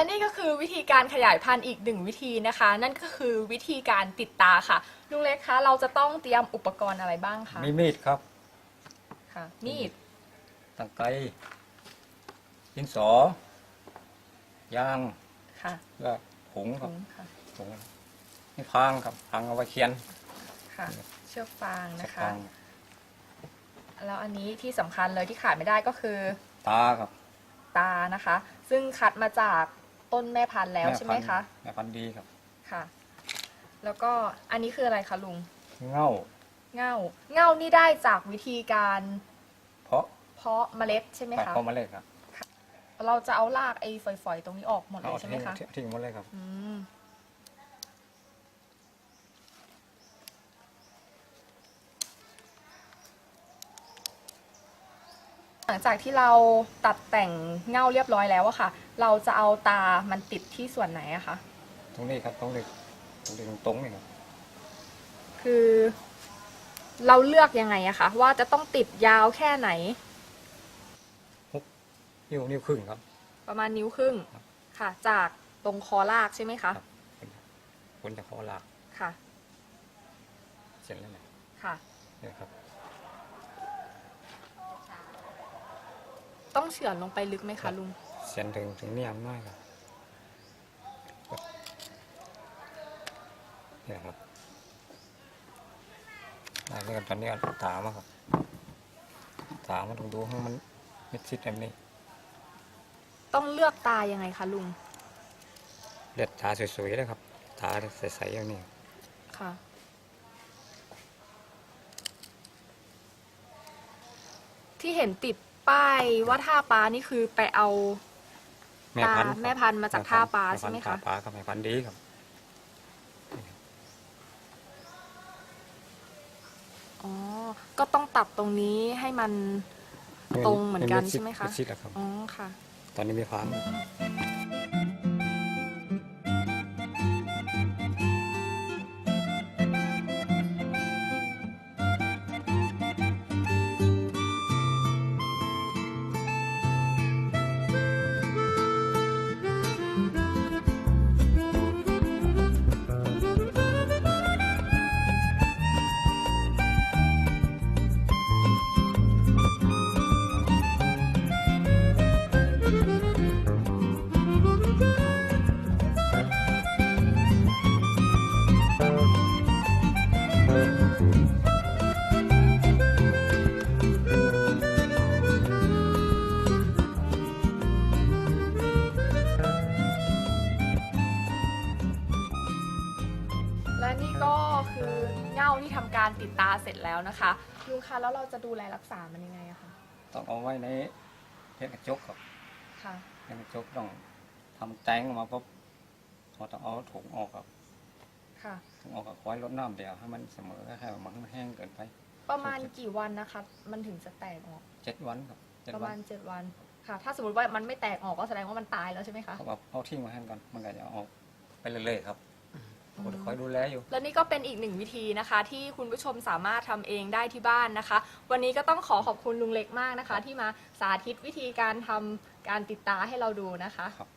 นี่ก็คือวิธีการขยายพันธุ์อีกหนึ่งวิธีนะคะ นั่นก็คือวิธีการติดตาค่ะลุงเล็กคะเราจะต้องเตรียมอุปกรณ์อะไรบ้างคะมีมีดครับค่ะมีดตังไกรดินสอยางค่ะแล้วถุงคถุรับงค่ะถุงนี่พางครับพางเอาไว้เขียนค่ะ เชือกฟางสันะกคะพางแล้วอันนี้ที่สำคัญเลยที่ขาดไม่ได้ก็คือ ตาครับ ตานะคะ ซึ่งคัดมาจาก ต้นแม่พันธุ์แล้วใช่ไหมคะ แม่พันธุ์ดีครับ ค่ะ แล้วก็อันนี้คืออะไรคะลุง เง่าเง่า เง่านี่ได้จากวิธีการเพราะเพาะเมล็ดใช่ไหมปากคะเข้ามาเลยครับ เราจะเอารากไอ้ฝอยๆ ตรงนี้ออกหมดเลเอายใช่ไหมทิ้งคะทิ้งหมดเลยครับ อืม ลังจากที่เราตัดแต่งเง่าเรียบร้อยแล้วอะค่ะ เราจะเอาตามันติดที่ส่วนไหนอะคะตรงนี้ครับตรงนี้ตรงนี้ตรงๆนี่ครับคือ เราเลือกยังไงอะคะว่าจะต้องติดยาวแค่ไหน นิ้วนิ้วครึ่งครับ ประมาณนิ้วครึ่งครับค่ะ จากตรงคอลากใช่ไหมคะครับคนจะขอลากค่ะเสร็จแล้วเนี่ยค่ะ เนี่ยครับ ต้องเฉือนลงไปลึกไหมคะลุงเส้นถึงถึงเนี่ยมากครับเนี่ยครับอันนี้กันตอนนี้เอาถามอะครับถามมันต้องดูให้มันมิดชิดแบบนี้ ต้องเลือกตายังไงคะลุง เลือดตาสวยๆเลยครับ ตาใสๆอย่างนี้ค่ะที่เห็นติด ป้ายว่าท่าปลานี่คือไปเอาแม่พันธุ์ตาแม่พันธุ์มาจากท่าปลาใช่ไหมคะแพันธุ์ท่าปลาครับแม่พันธุ์ดีครับอ๋อก็ต้องตัดตรงนี้ให้มันตรงเหมือนกันใช่ไหมคะดชิดแล้วครับอ๋อค่ะ ตอนนี้มีความ และนี่ก็คือเง่าที่ทำการติดตาเสร็จแล้วนะคะลุงคะแล้วเราจะดูแลรักษามันยังไงอะคะต้องเอาไว้ในเทกระจกครับค่ะเทกระจกต้องทำแตงออกมาปุ๊บเราต้องเอาถุงออกครับ ค่ะถุงออกกับไว้ลดน้ำเดียวให้มันเสมอให้มันไม่แห้งเกินไปประมาณกี่วันนะคะ มันถึงจะแตกออก เจ็ดวันครับเจ็ดประวัมานณเจ็ดวันค่ะ ถ้าสมมติว่ามันไม่แตกออกก็แสดงว่ามันตายแล้วใช่ไหมคะ เขาบอกเอาทิ้งไว้ให้ก่อนมันก็จะออกไปเรื่อยๆครับผมคอยดูแลอยู่ และนี่ก็เป็นอีกหนึ่งวิธีนะคะ ที่คุณผู้ชมสามารถทำเองได้ที่บ้านนะคะ วันนี้ก็ต้องขอขอบคุณลุงเล็กมากนะคะ ที่มาสาธิตวิธีการทำการติดตาให้เราดูนะคะ ครับ